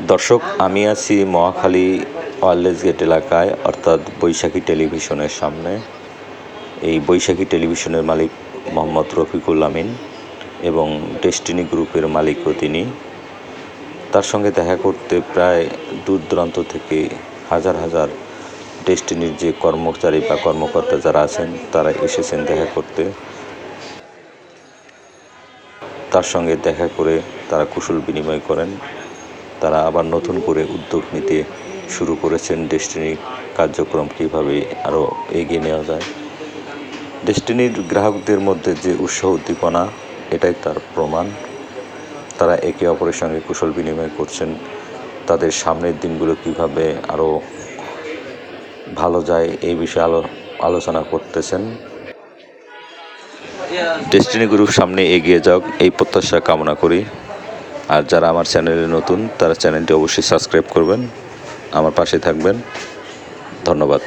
দর্শক, আমি আছি মহাখালী ওয়ারলেস গেট এলাকায়, অর্থাৎ বৈশাখী টেলিভিশনের সামনে। এই বৈশাখী টেলিভিশনের মালিক মোহাম্মদ রফিকুল আমিন এবং ডেস্টিনি গ্রুপের মালিকও তিনি। তার সঙ্গে দেখা করতে প্রায় দূর দূরান্ত থেকে হাজার হাজার ডেস্টিনির যে কর্মচারী বা কর্মকর্তা যারা আছেন, তারা এসেছেন দেখা করতে। তার সঙ্গে দেখা করে তারা কুশল বিনিময় করেন। তারা আবার নতুন করে উদ্যোগ নিতে শুরু করেছেন। ডেস্টিনি কার্যক্রম কীভাবে আরও এগিয়ে নেওয়া যায়? ডেস্টিনির গ্রাহকদের মধ্যে যে উৎসাহ উদ্দীপনা, এটাই তার প্রমাণ। তারা একে অপরের সঙ্গে কুশল বিনিময় করছেন। তাদের সামনের দিনগুলো কীভাবে আরও ভালো যায়, এই বিষয়ে আলো, আলোচনা করতেছেন। ডেস্টিনি গ্রুপ সামনে এগিয়ে যাক। এই প্রত্যাশা কামনা করি। আর যারা আমার চ্যানেলে নতুন তারা চ্যানেলটি অবশ্যই সাবস্ক্রাইব করবেন। আমার পাশে থাকবেন। ধন্যবাদ।